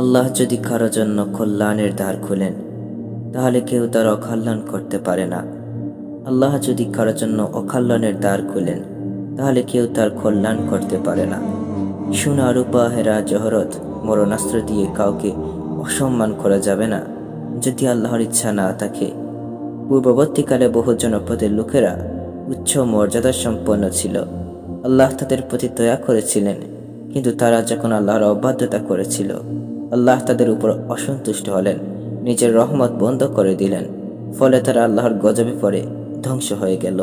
আল্লাহ যদি কারও জন্য কল্যাণের দ্বার খুলেন, তাহলে কেউ তার অকল্যাণ করতে পারে না। আল্লাহ যদি কারও জন্য অকল্যাণের দ্বার খুলেন, তাহলে কেউ তার কল্যাণ করতে পারে না। সোনা রূপা হেরা, জহরত, মরণাস্ত্র দিয়ে কাউকে অসম্মান করা যাবে না। যদি আল্লাহর ইচ্ছা না থাকে, পূর্ববর্তীকালে বহু জনপদের লোকেরা উচ্চ মর্যাদা সম্পন্ন ছিল। আল্লাহ তাদের প্রতি দয়া করেছিলেন, কিন্তু তারা যখন আল্লাহর অবাধ্যতা করেছিল আল্লাহ তাদের উপর অসন্তুষ্ট হলেন, নিজের রহমত বন্ধ করে দিলেন, ফলে তারা আল্লাহর গজবে পড়ে ধ্বংস হয়ে গেল।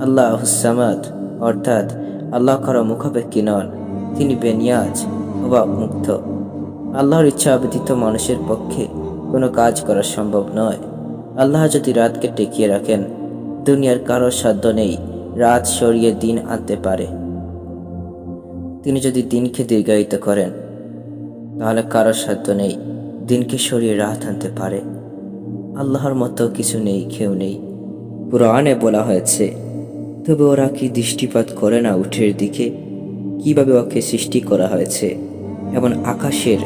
আল্লাহ হুসামাদ অর্থাৎ আল্লাহ কারও মুখাপেক্ষী নন, তিনি বেনিয়াজ বা মুক্ত। আল্লাহর ইচ্ছা ব্যতীত মানুষের পক্ষে কোনো কাজ করা সম্ভব নয়। আল্লাহ যদি রাতকে টেকিয়ে রাখেন, দুনিয়ার কারও সাধ্য নেই রাত সরিয়ে দিন আনতে পারে। তিনি যদি দিনকে দীর্ঘায়িত করেন তাহলে কারও সাধ্য নেই, দিনকে সরিয়ে রাত আনতে পারে। আল্লাহর মতো কিছু নেই, কেউ নেই। পুরাণে বলা হয়েছে, তবে ওরা কি দৃষ্টিপাত করে না উঠের দিকে? কীভাবে ওকে সৃষ্টি করা হয়েছে? এবং আকাশের,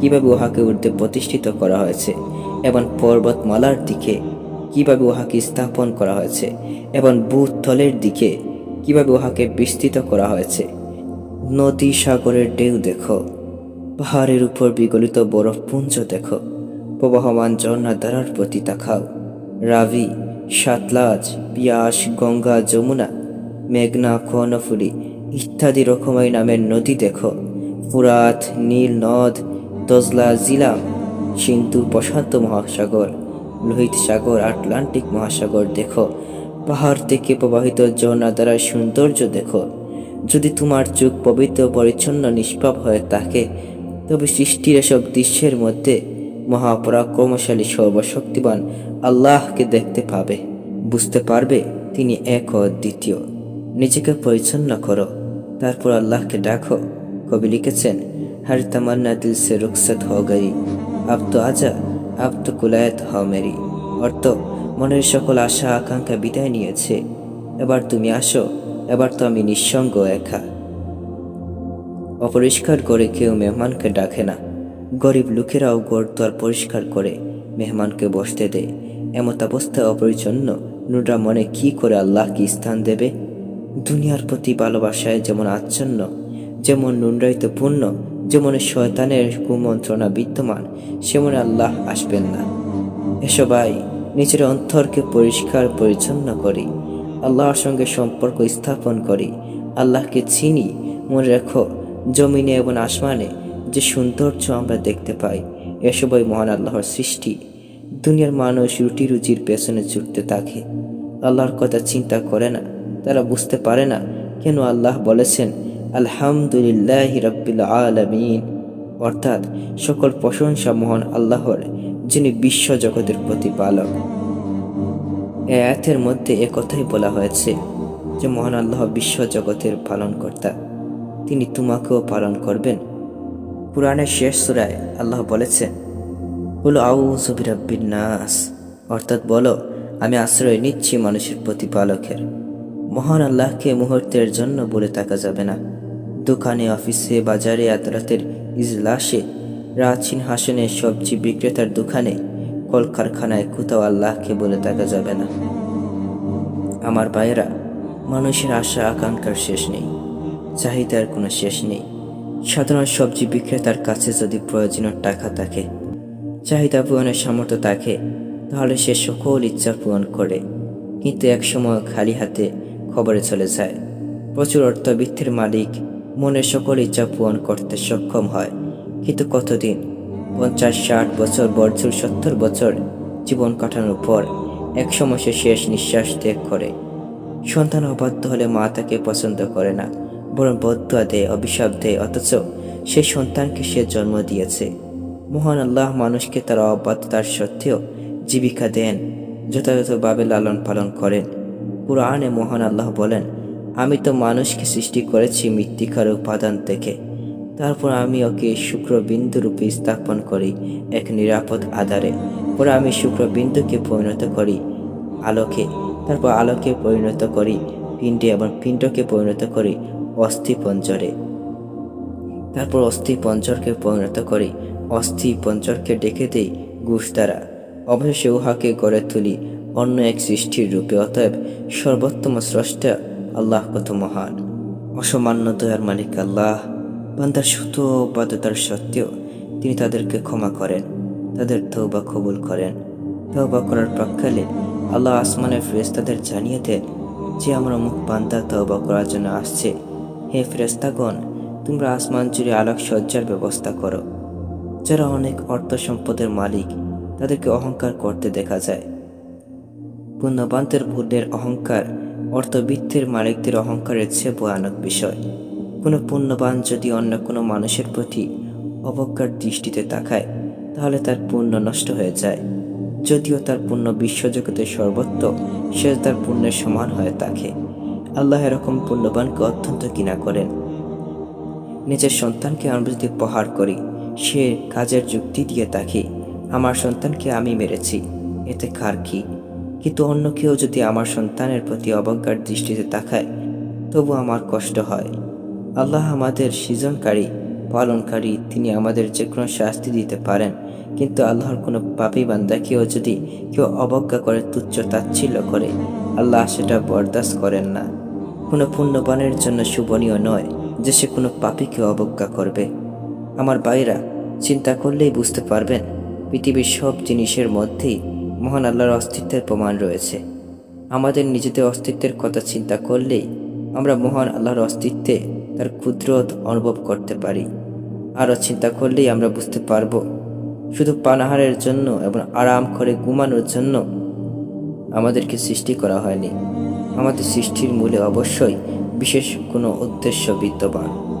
কীভাবে উহাকে উর্ধে প্রতিষ্ঠিত করা হয়েছে? এবং পর্বতমালার দিকে, কীভাবে উহাকে স্থাপন করা হয়েছে? এবং ভূতলের দিকে, কীভাবে উহাকে বিস্তৃত করা হয়েছে? নদী সাগরের ঢেউ দেখো। পাহাড়ের উপর বিগলিত বরফপুঞ্জ দেখো। প্রবাহমান ঝর্ণা ধারার প্রতি তাকাও। রাভি, সাতলাজ, পিয়াস, গঙ্গা, যমুনা, মেঘনা, কর্ণফুলি ইত্যাদি রকমাই নামের নদী দেখো। ফুরাত নীল নদ দজলা জিলাম, সিন্ধু, প্রশান্ত মহাসাগর, লোহিত সাগর, আটলান্টিক মহাসাগর দেখো। পাহাড় থেকে প্রবাহিত ঝর্ণা সৌন্দর্য দেখো। যদি তোমার চোখ পবিত্র, পরিচ্ছন্ন, নিষ্পাপ হয়ে থাকে তবে সৃষ্টির এসব দৃশ্যের মধ্যে মহাপরাক্রমশালী সর্বশক্তিবান আল্লাহকে দেখতে পাবে। বুঝতে পারবে তিনি এক ও দ্বিতীয়। নিজেকে পরিচ্ছন্ন করো। তারপর আল্লাহকে ডাকো। কবি লিখেছেন, হর তামান্না দিল সে রুখসত হো গই আব তো আজা, আব তো কুলায়ত হ মেরি। অর্থ, মনের সকল আশা আকাঙ্ক্ষা বিদায় নিয়েছে। এবার তুমি আসো, এবার তো আমি নিঃসঙ্গ একা। অপরিষ্কার করে কেউ মেহমানকে ডাকে না। গরিব লোকেরাও গড়দুয়ার পরিষ্কার করে মেহমানকে বসতে দেয়। এমত অবস্থায় অপরিচ্ছন্ন। নুডরা মনে কি করে আল্লাহকে স্থান দেবে? দুনিয়ার প্রতি ভালোবাসায় যেমন আচ্ছন্ন, যেমন নুনরাইতে পূর্ণ যেমন শয়তানের কুমন্ত্রণা বিদ্যমান, সেমন আল্লাহ আসবেন না। এসবাই নিজের অন্তরকে পরিষ্কার পরিচ্ছন্ন করি। আল্লাহর সঙ্গে সম্পর্ক স্থাপন করি। আল্লাহকে চিনি, মনে রেখো জমিনে এবং আসমানে যে সৌন্দর্য আমরা দেখতে পাই এসবই মহান আল্লাহর সৃষ্টি। দুনিয়ার মানুষ রুটি রুজির পেছনে ছুটতে থাকে। আল্লাহর কথা চিন্তা করে না, তারা বুঝতে পারে না কেন আল্লাহ বলেছেন, আলহামদুলিল্লাহ রব্বিল আলমিন। অর্থাৎ সকল প্রশংসা মহান আল্লাহর, যিনি বিশ্ব জগতের প্রতিপালক। এ আয়াতের মধ্যে এ কথাই বলা হয়েছে যে মহান আল্লাহ বিশ্ব জগতের পালনকর্তা। তিনি তোমাকেও পালন করবেন। পুরাণের শেষ সুরায় আল্লাহ বলেছেন বলো আউ নাস। অর্থাৎ বলো, আমি আশ্রয় নিচ্ছি মানুষের প্রতিপালকের। মহান আল্লাহকে মুহূর্তের জন্য বলে থাকা যাবে না। দোকানে, অফিসে, বাজারে, আদালতের ইজলাসে, রাচিন হাসনে, সবজি বিক্রেতার দোকানে, কলকারখানায় কোথাও আল্লাহকে বলে থাকা যাবে না। আমার ভাইয়েরা, মানুষের আশা আকাঙ্ক্ষার শেষ নেই। চাহিদার কোনো শেষ নেই। সাধারণ সবজি বিক্রেতার কাছে যদি প্রয়োজনীয় টাকা থাকে, চাহিদা পূরণের সামর্থ্য থাকে, তাহলে সে সকল ইচ্ছা পূরণ করে। কিন্তু একসময় খালি হাতে খবরে চলে যায়। প্রচুর অর্থবৃত্তির মালিক মনের সকল ইচ্ছা পূরণ করতে সক্ষম হয়। কিন্তু কতদিন? পঞ্চাশ, ষাট বছর বর্জুর সত্তর বছর জীবন কাটানোর পর একসময় সে শেষ নিঃশ্বাস ত্যাগ করে। সন্তান অবাধ্য হলে মা তাকে পছন্দ করে না। বরং বদুয়া দেয় অভিশাপ দেয় অথচ সে সন্তানকে সে জন্ম দিয়েছে। মহান আল্লাহ মানুষকে তার অবাধ্যতার সত্ত্বেও জীবিকা দেন, যথাযথভাবে লালন পালন করেন। পুরাণে মহান আল্লাহ বলেন, আমি তো মানুষকে সৃষ্টি করেছি মৃত্তিকার উপাদান থেকে। তারপর আমি ওকে শুক্রবিন্দু রূপে স্থাপন করি এক নিরাপদ আধারে। পরে আমি শুক্রবিন্দুকে পরিণত করি আলোকে। তারপর আলোকে পরিণত করি পিণ্ডে এবং পিণ্ডকে পরিণত করি অস্থি পঞ্জরে তারপর অস্থি পঞ্জরকে পরিণত করি অস্থি পঞ্চরকে ডেকে দেই ঘুষ দ্বারা। অবশেষে উহাকে গড়ে তুলি অন্য এক সৃষ্টির রূপে, অতএব সর্বোত্তম স্রষ্টা আল্লাহ কত মহান। অসামান্য দয়ার মালিক আল্লাহ, বান্দার শত বাধ্যতার সত্ত্বেও তিনি তাদেরকে ক্ষমা করেন, তাদের তৌবা কবুল করেন। তৌবা করার প্রাককালে আল্লাহ আসমানের ফেরেস্তাদের জানিয়ে দেন, যে আমার মুখ বান্দা তৌবা করার জন্য আসছে। হে ফেরেস্তাগণ তোমরা আসমান জুড়ে আলোক সজ্জার ব্যবস্থা করো। যারা অনেক অর্থ সম্পদের মালিক, তাদেরকে অহংকার করতে দেখা যায়। পুণ্যবান্তের ভূতের অহংকার, অর্থবিত্তের মালিকদের অহংকারের চেয়ে ভয়ানক বিষয়। কোনো পুণ্যবান যদি অন্য কোনো মানুষের প্রতি অবজ্ঞার দৃষ্টিতে তাকায়, তাহলে তার পুণ্য নষ্ট হয়ে যায়। যদিও তার পুণ্য বিশ্বজগতের সর্বত্র, সে তার পুণ্যের সমান হয়ে থাকে। আল্লাহ এরকম পুণ্যবানকে অত্যন্ত ঘৃণা করেন। নিজের সন্তানকে আমরা যদি প্রহার করি। সে কাজের যুক্তি দিয়ে তাকে, আমার সন্তানকে আমি মেরেছি। এতে কার কি? কিন্তু অন্য কেউ যদি আমার সন্তানের প্রতি অবজ্ঞার দৃষ্টিতে তাকায়, তবু আমার কষ্ট হয়। আল্লাহ আমাদের সৃজনকারী, পালনকারী, তিনি আমাদের যে কোনো শাস্তি দিতে পারেন। কিন্তু আল্লাহর কোনো পাপী বান্দাকেও যদি কেউ অবজ্ঞা করে, তুচ্ছ তাচ্ছিল্য করে, আল্লাহ সেটা বরদাস্ত করেন না। কোনো পুণ্যবানের জন্য শুভনীয় নয় যে সে কোনো পাপীকে অবজ্ঞা করবে। আমার বাইরা চিন্তা করলেই বুঝতে পারবেন, পৃথিবীর সব জিনিসের মধ্যেই মহান আল্লাহর অস্তিত্বের প্রমাণ রয়েছে। আমাদের নিজেদের অস্তিত্বের কথা চিন্তা করলেই আমরা মহান আল্লাহর অস্তিত্বে তার ক্ষুদ্রত অনুভব করতে পারি। আরও চিন্তা করলেই আমরা বুঝতে পারব শুধু পানাহারের জন্য এবং আরাম করে ঘুমানোর জন্য আমাদেরকে সৃষ্টি করা হয়নি। আমাদের সৃষ্টির মূলে অবশ্যই বিশেষ কোনো উদ্দেশ্য বিদ্যমান।